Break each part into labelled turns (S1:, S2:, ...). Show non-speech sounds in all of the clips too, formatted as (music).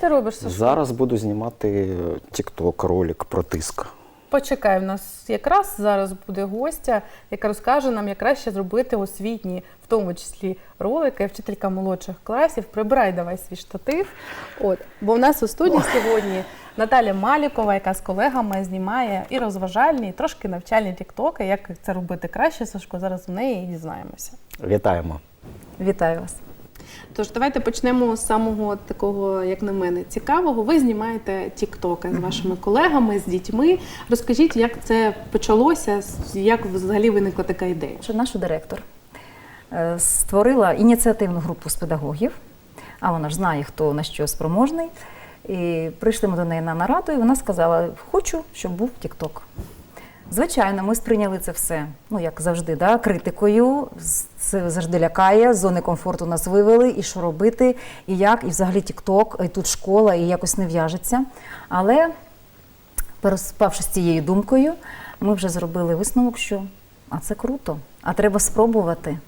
S1: ти робиш? Сашко?
S2: Зараз буду знімати TikTok ролик про тиск.
S1: Почекай, в нас якраз зараз буде гостя, яка розкаже нам, як краще зробити освітні, в тому числі ролики, вчителька молодших класів. Прибирай давай свій штатив. От, бо в нас у студії сьогодні Наталя Малікова, яка з колегами знімає і розважальні, і трошки навчальні тіктоки. Як це робити краще, Сашко, зараз в неї і дізнаємося.
S2: Вітаємо.
S3: Вітаю вас.
S1: Тож давайте почнемо з самого такого, як на мене, цікавого. Ви знімаєте тіктоки з вашими колегами, з дітьми. Розкажіть, як це почалося, як взагалі виникла така ідея?
S3: Що наш директор е, створила ініціативну групу з педагогів, а вона ж знає, хто на що спроможний. І прийшли ми до неї на нараду, і вона сказала: хочу, щоб був Тік-Ток. Звичайно, ми сприйняли це все, ну як завжди, да, критикою. Це завжди лякає, з зони комфорту нас вивели, і що робити, і як, і взагалі Тік-Ток, і тут школа, і якось не в'яжеться. Але переспавши з цією думкою, ми вже зробили висновок, що а це круто, а треба спробувати.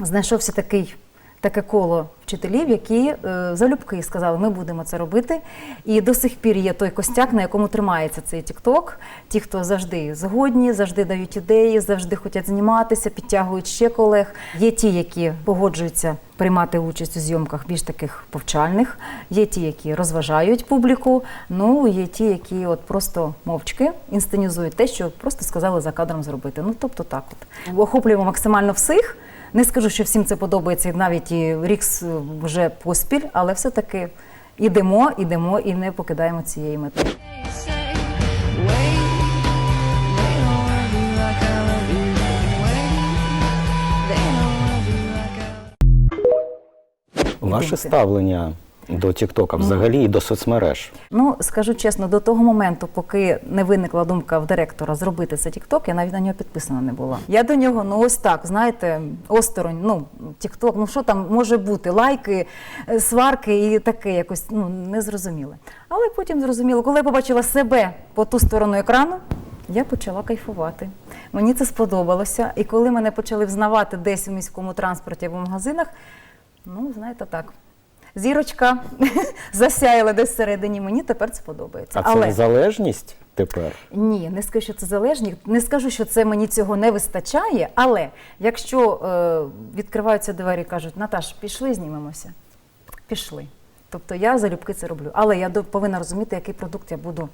S3: Знайшовся такий. Таке коло вчителів, які е, залюбки сказали, ми будемо це робити. І до сих пір є той костяк, на якому тримається цей тікток. Ті, хто завжди згодні, завжди дають ідеї, завжди хочуть зніматися, підтягують ще колег. Є ті, які погоджуються приймати участь у зйомках більш таких повчальних, є ті, які розважають публіку. Ну є ті, які от просто мовчки інсценізують те, що просто сказали за кадром зробити. Ну тобто так, от охоплюємо максимально всіх. Не скажу, що всім це подобається, і навіть і рік вже поспіль, але все-таки ідемо, ідемо і не покидаємо цієї мети.
S2: Ваше ставлення до TikTok взагалі і до соцмереж.
S3: Ну, скажу чесно, до того моменту, поки не виникла думка в директора зробити це TikTok, я навіть на нього підписана не була. Я до нього, ну ось так, знаєте, осторонь, ну, TikTok, ну що там може бути? Лайки, е, сварки і таке якось ну, незрозуміле. Але потім зрозуміло, коли я побачила себе по ту сторону екрану, я почала кайфувати. Мені це сподобалося. І коли мене почали взнавати десь у міському транспорті або в магазинах, ну, знаєте, так. Зірочка (laughs) засяяла десь всередині. Мені тепер це подобається.
S2: А це залежність тепер.
S3: Ні, не скажу, що це залежність. Не скажу, що це мені цього не вистачає. Але якщо е, відкриваються двері і кажуть, Наташ, пішли, знімемося. Пішли. Тобто я залюбки це роблю. Але я до- повинна розуміти, який продукт я буду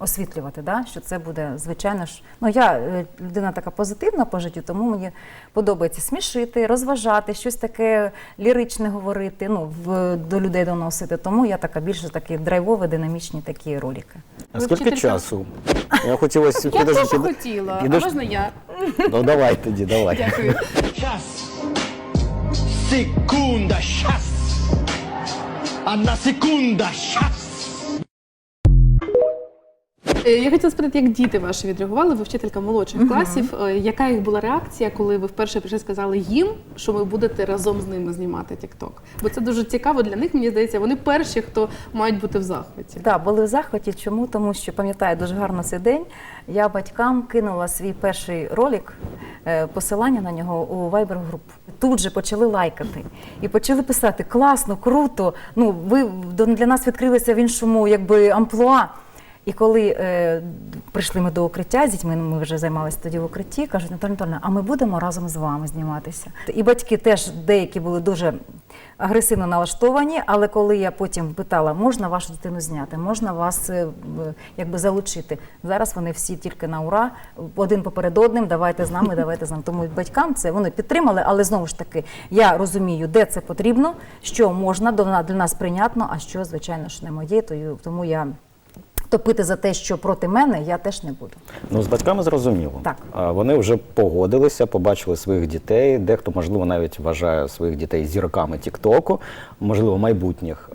S3: освітлювати. Да? Що це буде, звичайно ж. Ну, я е, людина така позитивна по життю, тому мені подобається смішити, розважати, щось таке ліричне говорити, ну, в, до людей доносити. Тому я така більше такі драйвові, динамічні такі ролики.
S2: А скільки часу? Я хотілося
S1: Я теж хотіла, а можна я?
S2: Ну давай тоді, давай.
S1: Дякую.
S4: Час. Секунда, час. Одна секунда, час.
S1: Е, Я хотіла спитати, як діти ваші відреагували? Ви вчителька молодших класів. Е, Яка їх була реакція, коли ви вперше прийшли сказали їм, що ви будете разом з ними знімати TikTok? Бо це дуже цікаво для них. Мені здається, вони перші, хто мають бути в захваті.
S3: Так, були в захваті. Чому? Тому що пам'ятаю дуже гарно цей день. Я батькам кинула свій перший ролик, е, посилання на нього у Viber групу. Тут же почали лайкати і почали писати класно, круто. Ну, ви для нас відкрилися в іншому якби амплуа. І коли е, прийшли ми до укриття з дітьми, ну, ми вже займалися тоді в укритті, кажуть, Наталя Анатольовна, а ми будемо разом з вами зніматися. І батьки теж деякі були дуже агресивно налаштовані, але коли я потім питала, можна вашу дитину зняти, можна вас е, якби залучити. Зараз вони всі тільки на ура, один поперед одним, давайте з нами, давайте з нами. Тому батькам це вони підтримали, але знову ж таки я розумію, де це потрібно, що можна для нас прийнятно, а що, звичайно ж, не моє, то- тому я. Топити за те, що проти мене, я теж не буду.
S2: Ну, з батьками зрозуміло.
S3: Так.
S2: Вони вже погодилися, побачили своїх дітей. Дехто, можливо, навіть вважає своїх дітей зірками Тіктоку, можливо, майбутніх.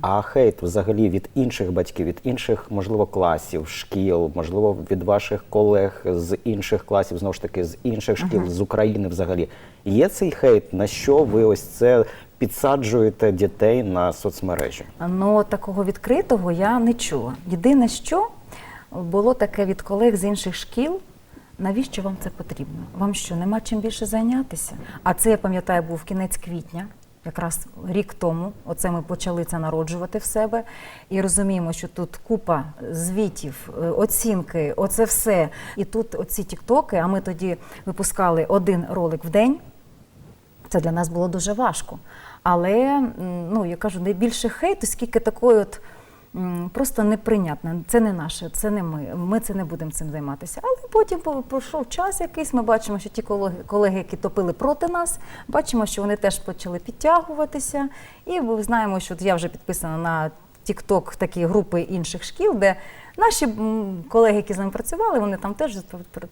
S2: А хейт взагалі від інших батьків, від інших, можливо, класів, шкіл, можливо, від ваших колег з інших класів, знову ж таки, з інших шкіл, з України взагалі. Є цей хейт, на що ви ось це підсаджуєте дітей на соцмережі?
S3: Ну, такого відкритого я не чула. Єдине, що було таке від колег з інших шкіл, навіщо вам це потрібно? Вам що, нема чим більше зайнятися? А це, я пам'ятаю, був кінець квітня, якраз рік тому. Оце ми почали це народжувати в себе. І розуміємо, що тут купа звітів, е, оцінки, оце все. І тут оці тіктоки, а ми тоді випускали один ролик в день. Це для нас було дуже важко. Але ну, я кажу, найбільше хейту, скільки такої от просто неприйнятно. Це не наше, це не ми. Ми це не будемо цим займатися. Але потім пройшов час якийсь. Ми бачимо, що ті колеги, які топили проти нас, бачимо, що вони теж почали підтягуватися. І ми знаємо, що я вже підписана на TikTok такі групи інших шкіл, де наші колеги, які з нами працювали, вони там теж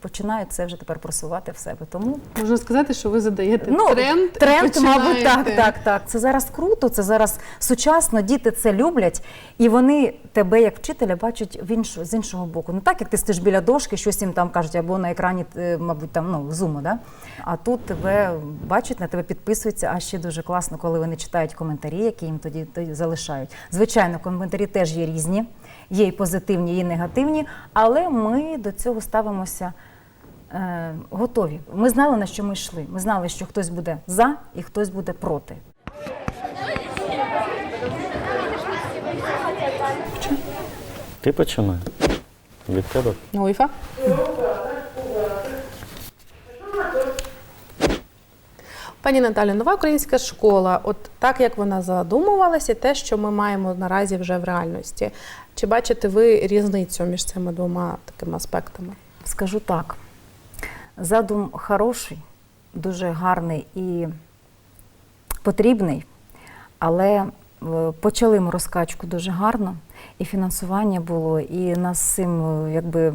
S3: починають це вже тепер просувати в себе. Тому
S1: Можна сказати, що ви задаєте
S3: Ну,
S1: тренд. і
S3: мабуть, так, так, так. Це зараз круто, це зараз сучасно, діти це люблять, і вони тебе як вчителя бачать в інш, з іншого боку. Не так, як ти стоїш біля дошки, щось їм там кажуть, або на екрані, е, мабуть, там ну, зуму, да? а тут тебе бачать, на тебе підписуються, а ще дуже класно, коли вони читають коментарі, які їм тоді, тоді залишають. Звичайно, коментарі теж є різні, є і позитивні, і негативні, але ми до цього ставимося е, готові. Ми знали, на що ми йшли. Ми знали, що хтось буде за і хтось буде проти.
S2: Ти починай. Від тебе.
S1: Нойфа. Пані Наталі, нова українська школа, от так як вона задумувалася, те, що ми маємо наразі вже в реальності. Чи бачите ви різницю між цими двома такими аспектами?
S3: Скажу так: задум хороший, дуже гарний і потрібний, але е, почали ми розкачку дуже гарно, і фінансування було, і нас цим е, якби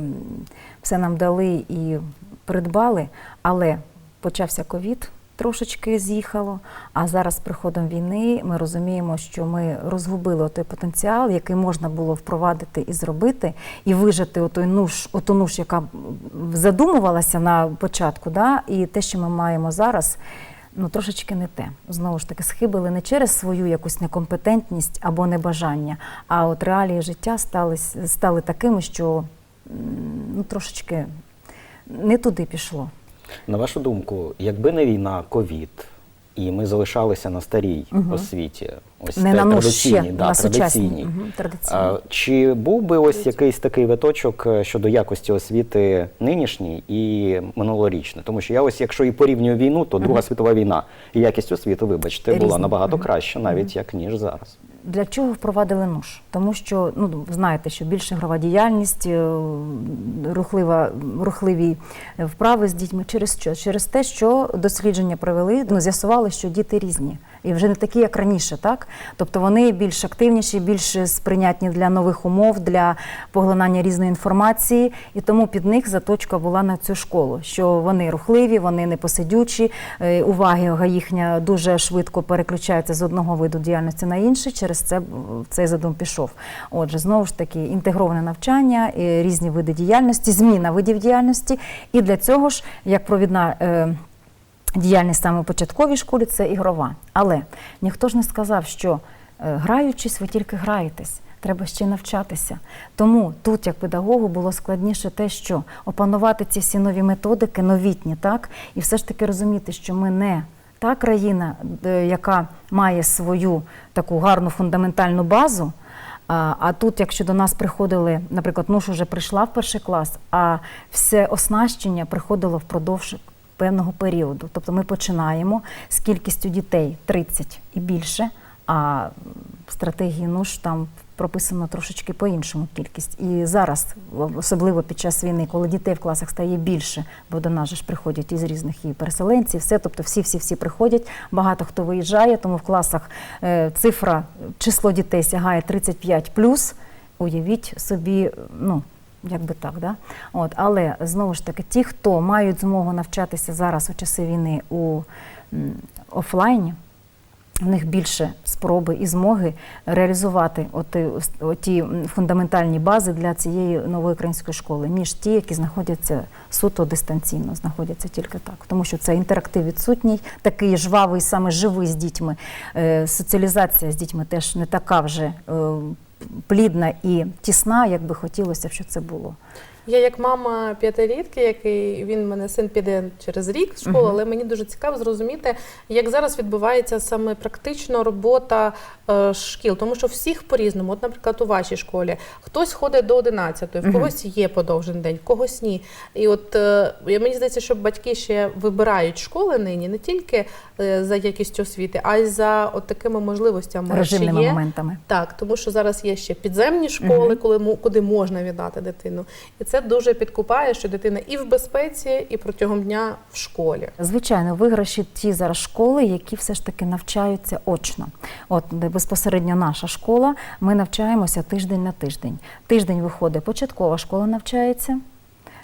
S3: все нам дали і придбали, але почався ковід. Трошечки з'їхало, а зараз з приходом війни ми розуміємо, що ми розгубили той потенціал, який можна було впровадити і зробити, і вижити отой нуж, оту нуж, яка задумувалася на початку, да, і те, що ми маємо зараз, ну трошечки не те. Знову ж таки, схибили не через свою якусь некомпетентність або небажання, а от реалії життя стали, стали такими, що ну, трошечки не туди пішло.
S2: На вашу думку, якби не війна, ковід, і ми залишалися на старій
S3: Мгм.
S2: освіті, ось
S3: не
S2: те-
S3: на ну, ще,
S2: да,
S3: на
S2: традиційній.
S3: Мгм, традиційній.
S2: А, Чи був би ось якийсь такий виточок е, щодо якості освіти нинішній і минулорічної? Тому що я ось, якщо і порівнюю війну, то Друга світова війна і якість освіти, вибачте, була набагато
S3: Мгм.
S2: краще, навіть як ніж зараз.
S3: Для чого впровадили нуж? Тому що ну знаєте, що більше грова діяльність, е, рухлива, рухливі вправи з дітьми. Через що? Через те, що дослідження провели, ну з'ясували, що діти різні. І вже не такі, як раніше, так? Тобто вони більш активніші, більш сприйнятні для нових умов, для поглинання різної інформації. І тому під них заточка була на цю школу, що вони рухливі, вони непосидючі, е, увага їхня дуже швидко переключається з одного виду діяльності на інший. Через це е, цей задум пішов. Отже, знову ж таки, інтегроване навчання, е, різні види діяльності, зміна видів діяльності. І для цього ж, як провідна. Діяльність саме у початковій школі це ігрова. Але ніхто ж не сказав, що е, граючись, ви тільки граєтесь. Треба ще навчатися. Тому тут, як педагогу, було складніше те, що опанувати ці всі нові методики, новітні, так, і все ж таки розуміти, що ми не та країна, е, яка має свою таку гарну фундаментальну базу. А, тут, якщо до нас приходили, наприклад, ну ж вже прийшла в перший клас, а все оснащення приходило впродовж певного періоду. Тобто ми починаємо з кількістю дітей 30 і більше, а стратегії НУШ там прописано трошечки по-іншому кількість. І зараз, особливо під час війни, коли дітей в класах стає більше, бо до нас же ж приходять із різних і переселенців, все, тобто всі-всі-всі приходять, багато хто виїжджає, тому в класах е, цифра, число дітей сягає 35 Уявіть собі, ну. Як би так, да? От, але знову ж таки, ті, хто мають змогу навчатися зараз у часи війни у офлайні, в них більше спроби і змоги реалізувати оти, оті фундаментальні бази для цієї нової української школи, ніж ті, які знаходяться суто дистанційно, знаходяться тільки так. Тому що це інтерактив відсутній, такий жвавий, саме живий з дітьми. Е, соціалізація з дітьми теж не така вже. Плідна і тісна, як би хотілося щоб це було.
S1: Я як мама п'ятилітки, який він мене син піде через рік в школу, але мені дуже цікаво зрозуміти, як зараз відбувається саме практично робота е, шкіл, тому що всіх по-різному. От, наприклад, у вашій школі хтось ходить до 11, в когось є подовжений день, в когось ні. І от е, мені здається, що батьки ще вибирають школи нині не тільки е, за якістю освіти, а й за от такими можливостями.
S3: Режимними
S1: є?
S3: моментами.
S1: Так, тому що зараз є ще підземні школи, коли куди можна віддати дитину, і це дуже підкупає, що дитина і в безпеці, і протягом дня в школі.
S3: Звичайно, виграші ті зараз школи, які все ж таки навчаються очно. От безпосередньо наша школа, ми навчаємося тиждень на тиждень. Тиждень виходить, початкова школа навчається.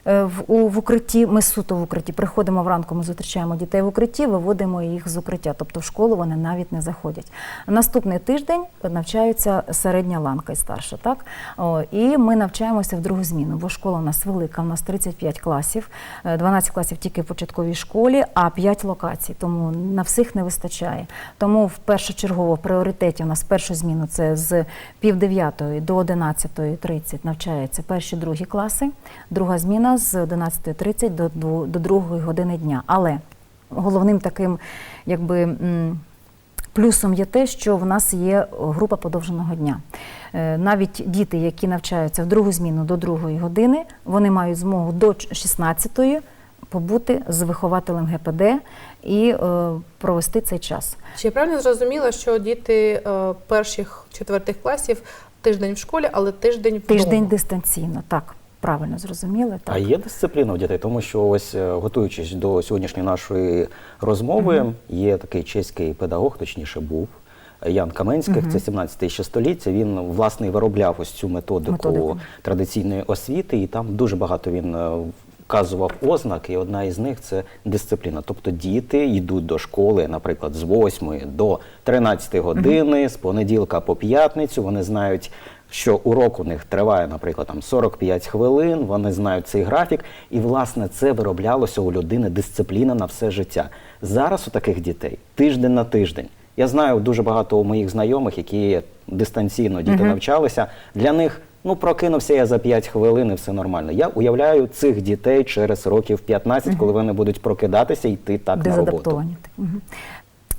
S3: Е, В, укритті, ми суто в укритті. Приходимо вранку, ми зустрічаємо дітей в укритті, виводимо їх з укриття. Тобто в школу вони навіть не заходять. Наступний тиждень навчаються середня ланка і старша. Так? О, і ми навчаємося в другу зміну, бо школа у нас велика, у нас 35 класів, е, 12 класів тільки в початковій школі, а 5 локацій, тому на всіх не вистачає. Тому в першочергово в пріоритеті у нас першу зміну це з пів дев'ятої до 11.30 навчаються перші другі класи, друга зміна з 11.30 до, до, до години дня. Але головним таким, якби. Плюсом є те, що в нас є група подовженого дня. Е, Навіть діти, які навчаються в другу зміну до другої години, вони мають змогу до 16-ї побути з вихователем ГПД і е, провести цей час.
S1: Чи я правильно зрозуміла, що діти е, перших четвертих класів тиждень в школі, але тиждень вдома?
S3: Тиждень дистанційно, так, правильно зрозуміли. Так.
S2: А є дисципліна в дітей, тому що ось е, готуючись до сьогоднішньої нашої розмови, є такий чеський педагог, точніше був. Ян Каменських, це 17 ще століття. Він власне виробляв ось цю методику,
S3: Методику.
S2: традиційної освіти, і там дуже багато він е, вказував ознак, і одна із них це дисципліна. Тобто діти йдуть до школи, наприклад, з 8 до 13 години, з понеділка по п'ятницю. Вони знають, що урок у них триває, наприклад, там 45 хвилин. Вони знають цей графік, і власне це вироблялося у людини дисципліна на все життя. Зараз у таких дітей тиждень на тиждень. Я знаю дуже багато моїх знайомих, які дистанційно діти навчалися. Для них ну прокинувся я за 5 хвилин і все нормально. Я уявляю цих дітей через років 15, коли вони будуть прокидатися і йти так на роботу.
S3: Мгм.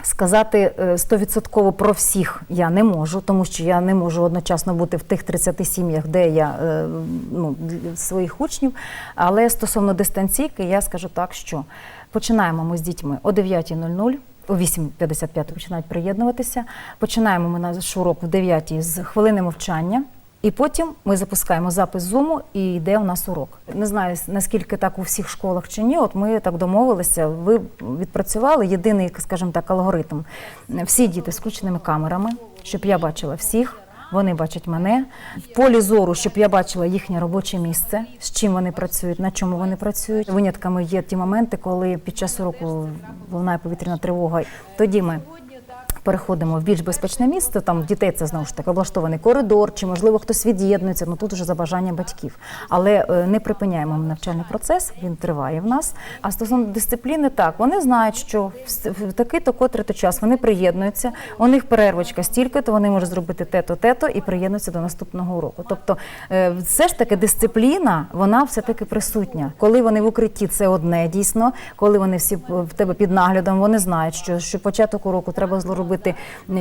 S3: Сказати е, стовідсотково про всіх я не можу, тому що я не можу одночасно бути в тих 30 сім'ях, де я е, ну, своїх учнів. Але стосовно дистанційки, я скажу так, що починаємо ми з дітьми о 9.00, о 8.55 починають приєднуватися. Починаємо ми наш урок в 9 з хвилини мовчання. І потім ми запускаємо запис зуму і йде у нас урок. Не знаю наскільки так у всіх школах чи ні. От ми так домовилися. Ви відпрацювали єдиний, скажімо так, алгоритм. Всі діти з включеними камерами, щоб я бачила всіх. Вони бачать мене в полі зору, щоб я бачила їхнє робоче місце, з чим вони працюють, на чому вони працюють. Винятками є ті моменти, коли під час уроку лунає повітряна тривога. Тоді ми переходимо в більш безпечне місце. Там дітей це знову ж таки облаштований коридор, чи можливо хтось від'єднується. Ну тут вже за бажанням батьків. Але е, не припиняємо навчальний процес, він триває в нас. А стосовно дисципліни, так вони знають, що в такий-то котрий-то час вони приєднуються. У них перервочка стільки-то вони можуть зробити те-то, те-то і приєднуються до наступного уроку. Тобто, е, все ж таки дисципліна, вона все таки присутня. Коли вони в укритті, це одне дійсно. Коли вони всі в тебе під наглядом, вони знають, що, що початок уроку треба зробити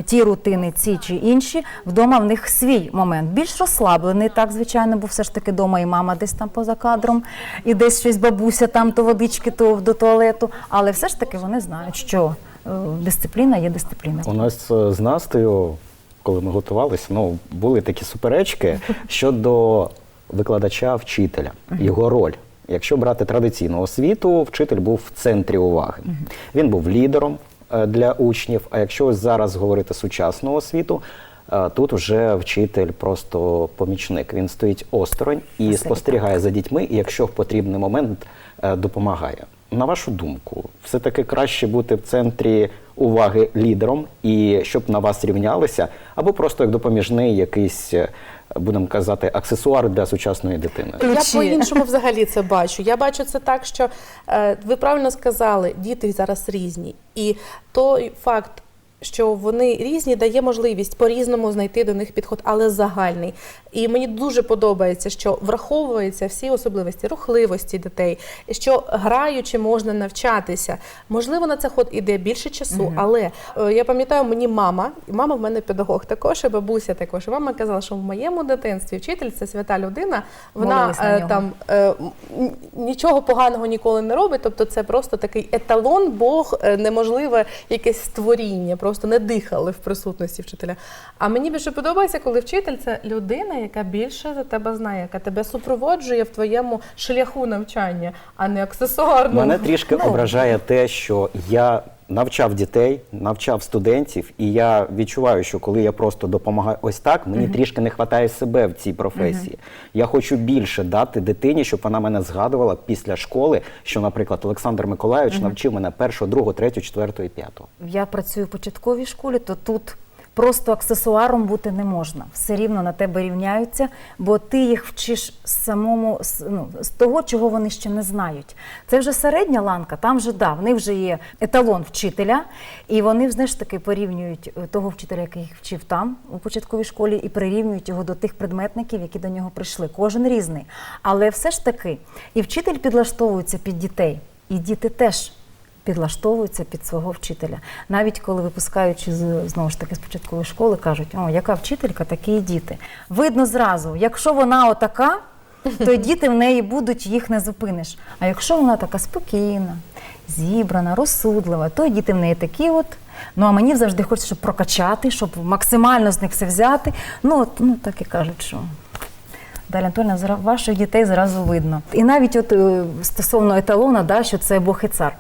S3: ті рутини, ці чи інші. Вдома в них свій момент більш розслаблений, так звичайно, бо все ж таки вдома і мама десь там поза кадром, і десь щось бабуся там то водички, то до туалету. Але все ж таки вони знають, що е, дисципліна є дисципліна.
S2: У нас е, з Настею, коли ми готувалися, ну були такі суперечки (laughs) щодо викладача вчителя, його роль. Якщо брати традиційну освіту, вчитель був в центрі уваги. Він був лідером для учнів. А якщо ось зараз говорити сучасну освіту, е, тут вже вчитель просто помічник. Він стоїть осторонь і спостерігає за дітьми, і якщо в потрібний момент е, допомагає. На вашу думку, все-таки краще бути в центрі уваги лідером і щоб на вас рівнялися, або просто як допоміжний якийсь, е, будемо казати, аксесуар для сучасної дитини.
S1: Я по-іншому взагалі це бачу. Я бачу це так, що е, ви правильно сказали, діти зараз різні. І той факт, що вони різні, дає можливість по-різному знайти до них підход, але загальний. І мені дуже подобається, що враховуються всі особливості рухливості дітей, що граючи можна навчатися. Можливо, на це ход іде більше часу, але е, я пам'ятаю, мені мама, і мама в мене педагог також, і бабуся також. І мама казала, що в моєму дитинстві вчитель це свята людина. Вона е, там е, нічого поганого ніколи не робить. Тобто, це просто такий еталон, Бог, неможливе якесь створіння, просто не дихали в присутності вчителя. А мені більше подобається, коли вчитель це людина, яка більше за тебе знає, яка тебе супроводжує в твоєму шляху навчання, а не аксесуарно.
S2: Мене трішки ображає те, що я навчав дітей, навчав студентів, і я відчуваю, що коли я просто допомагаю ось так, мені трішки не вистачає себе в цій професії. Я хочу більше дати дитині, щоб вона мене згадувала після школи, що, наприклад, Олександр Миколайович навчив мене першого, другого, третього, четвертого і п'ятого.
S3: Я працюю в початковій школі, то тут просто аксесуаром бути не можна. Все рівно на тебе рівняються, бо ти їх вчиш самому ну, з того, чого вони ще не знають. Це вже середня ланка, там вже да, в них вже є еталон вчителя, і вони знаєш таки порівнюють е, того вчителя, який їх вчив там у початковій школі, і прирівнюють його до тих предметників, які до нього прийшли. Кожен різний. Але все ж таки, і вчитель підлаштовується під дітей, і діти теж підлаштовуються під свого вчителя. Навіть коли випускаючи з знову ж таки з початкової школи, кажуть, о, яка вчителька, такі і діти. Видно зразу, якщо вона отака, то діти в неї будуть, їх не зупиниш. А якщо вона така спокійна, зібрана, розсудлива, то діти в неї такі от. Ну а мені завжди хочеться, щоб прокачати, щоб максимально з них все взяти. Ну, от, ну так і кажуть, що Далі зра- ваших дітей зразу видно. І навіть от е, стосовно еталона, да, що це Бог і цар.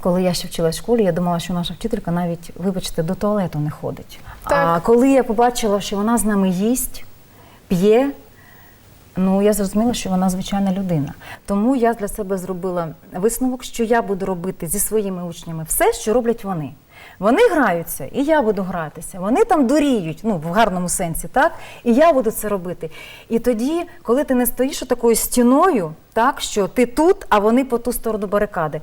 S3: Коли я ще вчилась в школі, я думала, що наша вчителька навіть, вибачте, до туалету не ходить. А коли я побачила, що вона з нами їсть, п'є, ну я зрозуміла, що вона звичайна людина. Тому я для себе зробила висновок, що я буду робити зі своїми учнями все, що роблять вони. Вони граються, і я буду гратися. Вони там дуріють, ну в гарному сенсі, так? І я буду це робити. І тоді, коли ти не стоїш такою стіною, так що ти тут, а вони по ту сторону барикади.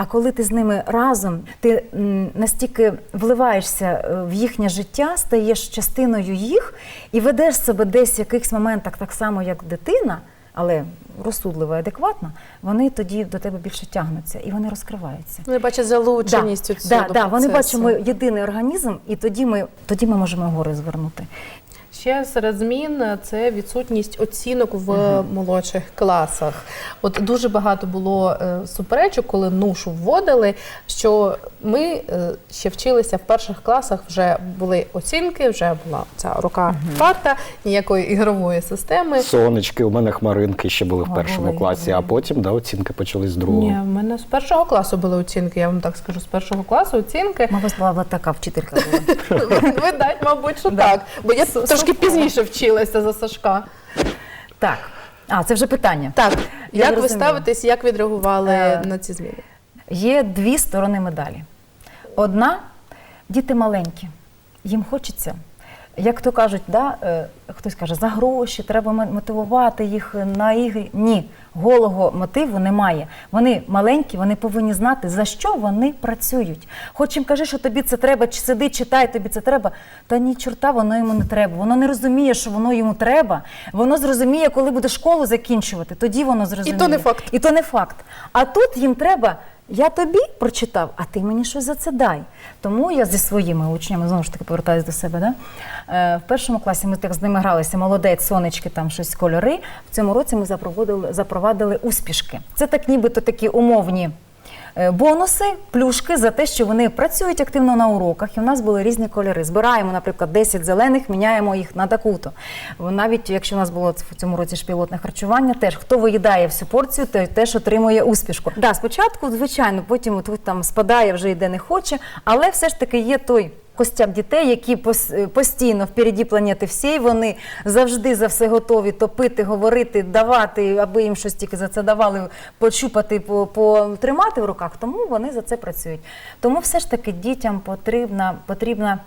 S3: А коли ти з ними разом, ти настільки вливаєшся е, в їхнє життя, стаєш частиною їх і ведеш себе десь в якихось моментах так само, як дитина, але розсудлива і адекватна, вони тоді до тебе більше тягнуться і вони розкриваються.
S1: Вони бачать залученість у
S3: да,
S1: цього
S3: да, да, вони бачимо єдиний організм, і тоді ми, тоді ми можемо гори звернути.
S1: Ще серед змін е, це відсутність оцінок в молодших класах. От дуже багато було е, суперечок, коли нушу вводили. Що ми е, ще вчилися в перших класах, вже були оцінки, вже була ця рука парта, ніякої ігрової системи.
S2: Сонечки, у мене хмаринки ще були в першому
S3: були,
S2: класі, а потім да, оцінки почались з другого.
S1: Ні, в мене з першого класу були оцінки. Я вам так скажу, з першого класу оцінки.
S3: Мабуть, була така вчителька була. (laughs)
S1: Видать, мабуть, що так. Бо я трошки пізніше вчилася за Сашка.
S3: Так. А, це вже питання.
S1: Так,
S3: Я
S1: як ви
S3: зрозуміла.
S1: ставитесь, як відреагували
S3: Е,
S1: на ці зміни?
S3: Є дві сторони медалі. Одна діти маленькі, їм хочеться. Як то кажуть, да, е, хтось каже, за гроші треба мотивувати їх на ігри. Ні, голого мотиву немає. Вони маленькі, вони повинні знати, за що вони працюють. Хоч їм каже, що тобі це треба, чи сиди, читай, тобі це треба. Та ні, чорта, воно йому не треба. Воно не розуміє, що воно йому треба. Воно зрозуміє, коли буде школу закінчувати. Тоді воно зрозуміє.
S1: то не факт.
S3: І то не факт. А тут їм треба. Я тобі прочитав, а ти мені щось за це дай. Тому я зі своїми учнями знову ж таки повертаюся до себе. Да? Е, в першому класі ми так з ними гралися, молодець, сонечки, там щось кольори. В цьому році ми запровадили, запровадили успішки. Це так нібито такі умовні бонуси, плюшки за те, що вони працюють активно на уроках, і в нас були різні кольори. Збираємо, наприклад, 10 зелених, міняємо їх на таку-то. Навіть якщо у нас було в цьому році ж пілотне харчування, теж хто виїдає всю порцію, той теж отримує успішку. Да, спочатку, звичайно, потім тут там спадає, вже йде не хоче, але все ж таки є той. Костяк дітей, які е, постійно впереді планети всієї, вони завжди за все готові топити, говорити, давати, аби їм щось тільки за це давали, почупати, потримати в руках. Тому вони за це працюють. Тому все ж таки дітям потрібна, потрібна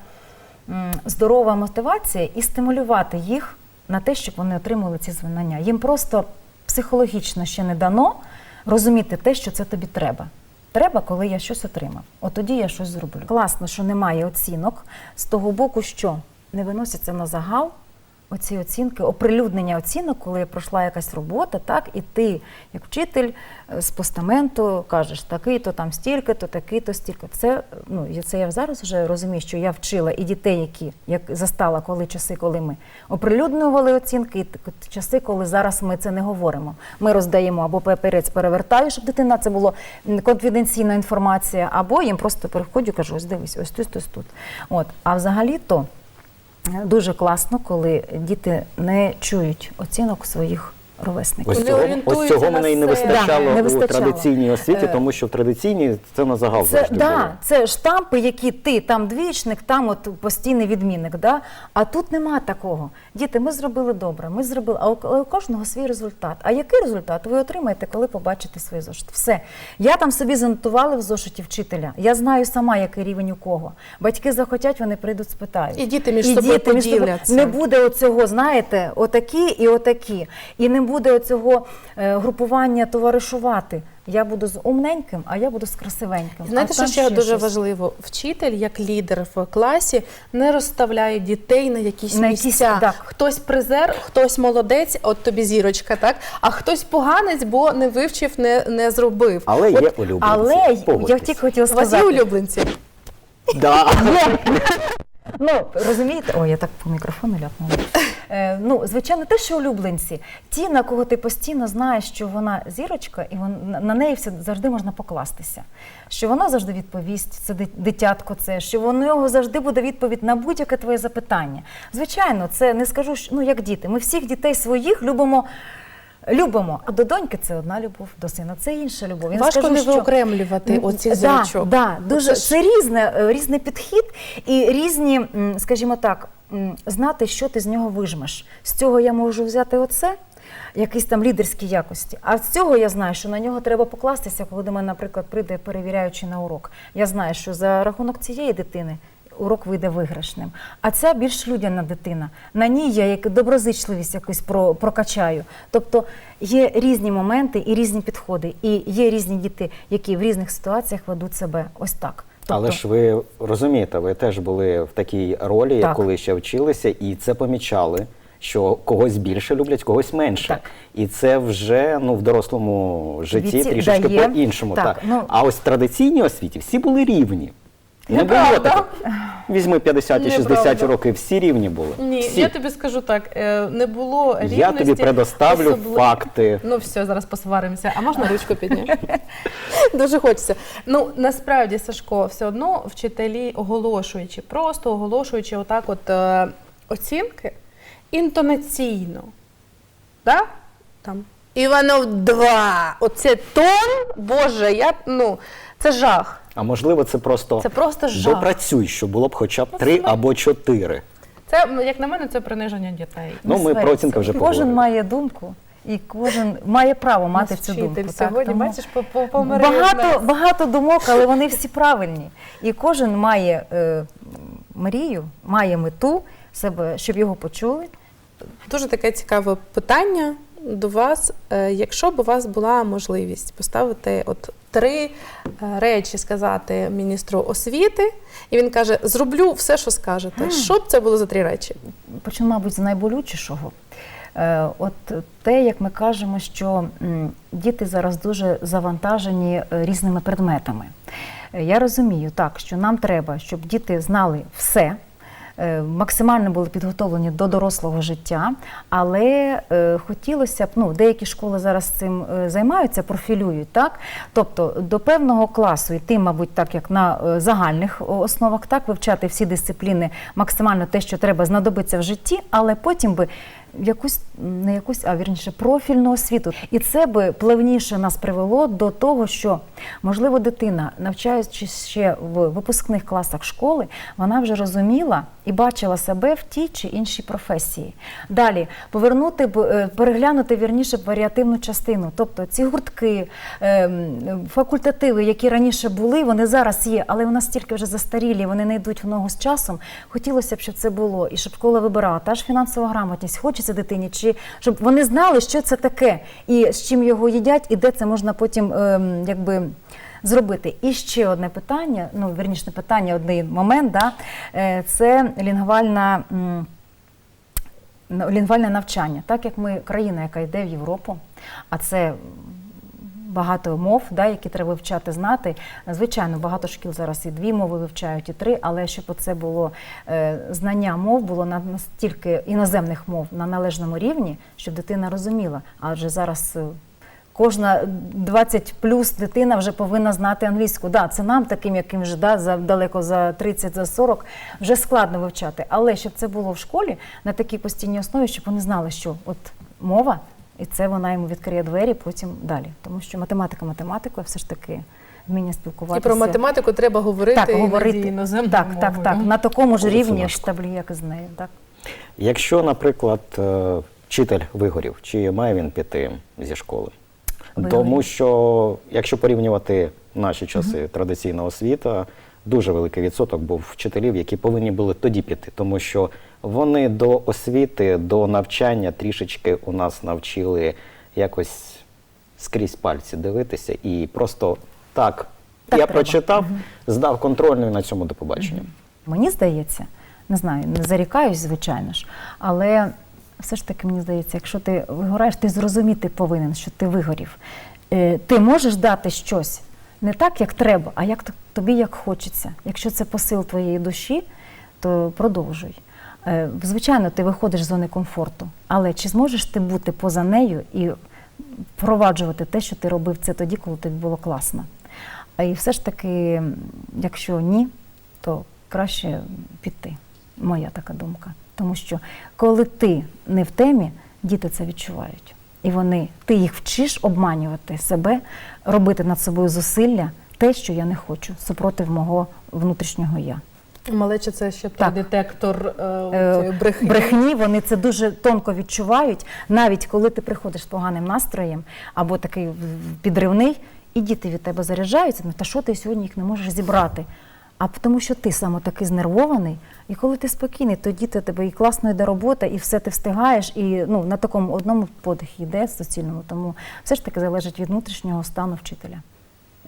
S3: здорова мотивація і стимулювати їх на те, щоб вони отримали ці знання. Їм просто психологічно ще не дано розуміти те, що це тобі треба. Треба, коли я щось отримав. От тоді я щось зроблю. Класно, що немає оцінок з того боку, що не виносяться на загал оці оцінки, оприлюднення оцінок, коли пройшла якась робота, так, і ти, як вчитель е, з постаменту, кажеш, такий-то там стільки-то, такий-то стільки. Це, ну, це я зараз вже розумію, що я вчила і дітей, які як застала коли часи, коли ми оприлюднювали оцінки, і часи, коли зараз ми це не говоримо. Ми роздаємо або папірець перевертаю, щоб дитина це було м, конфіденційна інформація, або їм просто переходжу, кажу, ось дивись, ось тут, ось тут. От. А взагалі-то дуже класно, коли діти не чують оцінок своїх ровесників.
S2: Ось цього, ось цього мене і не вистачало
S3: Да, не
S2: у традиційній освіті,
S3: Е,
S2: тому що в традиційній це на загал
S3: Це,
S2: завжди було.
S3: це штампи, які ти там двічник, там от постійний відмінник. Да? А тут нема такого. Діти, ми зробили добре, ми зробили, а у, але у кожного свій результат. А який результат ви отримаєте, коли побачите свої зошити? Все. Я там собі занотувала в зошиті вчителя. Я знаю сама, який рівень у кого. Батьки захотять, вони прийдуть, спитають.
S1: І діти між
S3: І
S1: собою
S3: діти між собою. Не буде оцього, знаєте, отакі і отакі. І не буде оцього е, групування товаришувати. Я буду з умненьким, а я буду з красивеньким.
S1: Знаєте,
S3: а
S1: що ще дуже
S3: щось.
S1: важливо? Вчитель, як лідер в класі, не розставляє дітей на якісь
S3: На якісь,
S1: місця.
S3: так.
S1: Хтось призер, хтось молодець, от тобі зірочка, так? А хтось поганець, бо не вивчив, не, не зробив.
S2: Але
S1: От
S2: є улюбленці.
S3: Але я
S2: погодьтесь.
S3: тільки хотіла
S1: у вас є улюбленці?
S2: Да.
S3: Ну, розумієте, ой, я так по мікрофону ляпнула. Е, ну, звичайно, те, що улюбленці, ті, на кого ти постійно знаєш, що вона зірочка, і вон, на- неї все завжди можна покластися. Що вона завжди відповість, це дитятко, це що у нього завжди буде відповідь на будь-яке твоє запитання. Звичайно, це не скажу, що, ну як діти. Ми всіх дітей своїх любимо. Любимо, а до доньки це одна любов, до сина це інша любов. Я
S1: Важко
S3: скажу,
S1: не виокремлювати
S3: М,
S1: оцих
S3: да,
S1: зірочок.
S3: Да, дуже
S1: Оце
S3: це різне, е, різний підхід і різні, скажімо так, знати, що ти з нього вижмеш. З цього я можу взяти оце. Якісь там лідерські якості. А з цього я знаю, що на нього треба покластися, коли до мене, наприклад, прийде перевіряючи на урок. Я знаю, що за рахунок цієї дитини урок вийде виграшним. А ця більш людяна дитина. На ній я як доброзичливість якусь про, прокачаю. Тобто є різні моменти і різні підходи, і є різні діти, які в різних ситуаціях ведуть себе ось так. Тобто,
S2: Але ж ви розумієте, ви теж були в такій ролі,
S3: Так.
S2: коли ще вчилися, і це помічали. Що когось більше люблять, когось менше,
S3: Так.
S2: і це вже ну в дорослому житті
S3: Віці
S2: трішечки
S3: дає.
S2: по-іншому.
S3: Так,
S2: Так,
S3: ну-
S2: А ось в традиційній освіті всі були рівні. Не було
S1: Неправда.
S2: такого. Візьми 50 і 60
S1: Неправда.
S2: років, всі рівні були.
S1: Ні,
S2: всі.
S1: я тобі скажу так, е, не було рівності.
S2: Я тобі предоставлю
S1: особливо-
S2: факти.
S1: Ну все, зараз посваримося. А можна ручку підняти? (laughs) Дуже хочеться. Ну насправді, Сашко, все одно вчителі, оголошуючи, просто оголошуючи отак, от е, оцінки інтонаційно. Да? Там Іванов 2. Оце тон, Боже, я ну це жах.
S2: А можливо, це просто
S1: Це просто жах.
S2: допрацюй, щоб було б хоча б
S1: Ну,
S2: три
S1: це-
S2: або чотири.
S1: Це як на мене, це приниження дітей.
S2: Ну, ми про оцінки вже
S3: Кожен
S2: поговорили.
S3: має думку. І кожен має право мати
S1: Нас
S3: цю
S1: вчитель
S3: думку. так,
S1: сьогодні,
S3: тому-
S1: бачиш, по- по- помирив
S3: багато,
S1: нас.
S3: багато думок, але вони всі правильні. І кожен має е, мрію, має мету себе, щоб його почули.
S1: Дуже таке цікаве питання до вас. Е, Якщо б у вас була можливість поставити от три е, речі, сказати міністру освіти, і він каже: зроблю все, що скажете. Що б це було за три речі?
S3: Почну, мабуть, з найболючішого. Е, От те, як ми кажемо, що діти зараз дуже завантажені е, різними предметами. Я розумію так, що нам треба, щоб діти знали все. Е, Максимально були підготовлені до дорослого життя, але е, хотілося б, ну деякі школи зараз цим е, займаються, профілюють, так? Тобто до певного класу йти, мабуть, так як на загальних основах, так вивчати всі дисципліни, максимально те, що треба знадобиться в житті, але потім би якусь не якусь, а вірніше профільну освіту. І це би плавніше нас привело до того, що можливо дитина, навчаючись ще в випускних класах школи, вона вже розуміла і бачила себе в тій чи іншій професії. Далі повернути б е, переглянути вірніше варіативну частину, тобто ці гуртки, ем, факультативи, які раніше були, вони зараз є, але вони настільки вже застарілі, вони не йдуть в ногу з часом. Хотілося б, щоб це було, і щоб школа вибирала та ж фінансова грамотність, хочеться дитині, чи щоб вони знали, що це таке, і з чим його їдять, і де це можна потім ем, якби. зробити. І ще одне питання, ну верніше питання, один момент, да, е, це лінгвальна. лінгвальне навчання, так як ми країна, яка йде в Європу, а це багато мов, да, які треба вивчати, знати. Звичайно, багато шкіл зараз і дві мови вивчають, і три, але щоб це було е, знання мов було на настільки іноземних мов на належному рівні, щоб дитина розуміла. Адже зараз. е, Кожна 20 плюс дитина вже повинна знати англійську. Да, це нам таким, яким вже да, за далеко за 30, за 40, вже складно вивчати. Але щоб це було в школі на такій постійній основі, щоб вони знали, що от мова, і це вона йому відкриє двері потім далі. Тому що математика математикою все ж таки вміння спілкуватися.
S1: І про математику треба говорити
S3: так, говорити
S1: іноді іноземною
S3: так, так,
S1: мовою.
S3: так, на такому ж рівні штаблі, як і з нею. Так.
S2: Якщо, наприклад, е, вчитель вигорів, чи має він піти зі школи?
S3: Вигорів.
S2: Тому що, якщо порівнювати наші часи традиційна освіта, дуже великий відсоток був вчителів, які повинні були тоді піти, тому що вони до освіти, до навчання трішечки у нас навчили якось скрізь пальці дивитися і просто так,
S3: Так
S2: я
S3: треба.
S2: прочитав, здав контрольну і на цьому до побачення.
S3: Мені здається, не знаю, не зарікаюсь, звичайно ж, але все ж таки мені здається, якщо ти вигораєш, ти зрозуміти повинен, що ти вигорів. Е, Ти можеш дати щось не так, як треба, а як тобі як хочеться. Якщо це посил твоєї душі, то продовжуй. Е, Звичайно, ти виходиш з зони комфорту, але чи зможеш ти бути поза нею і впроваджувати те, що ти робив це тоді, коли тобі було класно? І все ж таки, якщо ні, то краще піти. Моя така думка. Тому що коли ти не в темі, діти це відчувають. І вони, ти їх вчиш обманювати себе, робити над собою зусилля, те, що я не хочу, супротив мого внутрішнього я.
S1: Малеча це ще той
S3: Так.
S1: детектор е,
S3: Е,
S1: брехні.
S3: брехні, вони це дуже тонко відчувають. Навіть коли ти приходиш з поганим настроєм або такий підривний, і діти від тебе заряджаються, ну та що ти сьогодні їх не можеш зібрати? А тому, що ти саме такий знервований, і коли ти спокійний, то діти тебе і класно йде робота, і все ти встигаєш, і ну на такому одному подихі йде суцільному. Тому все ж таки залежить від внутрішнього стану вчителя.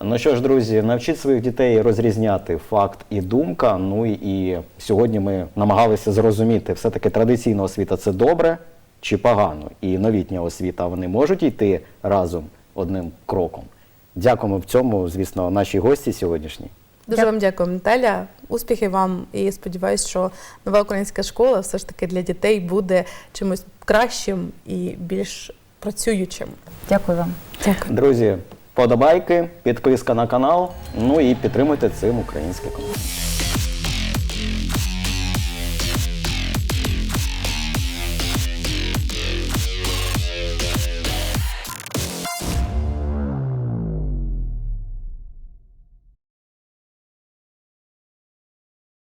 S2: Ну що ж, друзі, навчіть своїх дітей розрізняти факт і думка. Ну і, сьогодні ми намагалися зрозуміти, все-таки традиційна освіта це добре чи погано. І новітня освіта вони можуть йти разом одним кроком. Дякуємо в цьому, звісно, нашій гості сьогоднішній.
S1: Дуже вам дякую, Наталя. Успіхів вам і сподіваюсь, що нова українська школа все ж таки для дітей буде чимось кращим і більш працюючим.
S3: Дякую вам.
S1: Дякую.
S2: Друзі, подобайки, підписка на канал. Ну і підтримуйте цим український контент.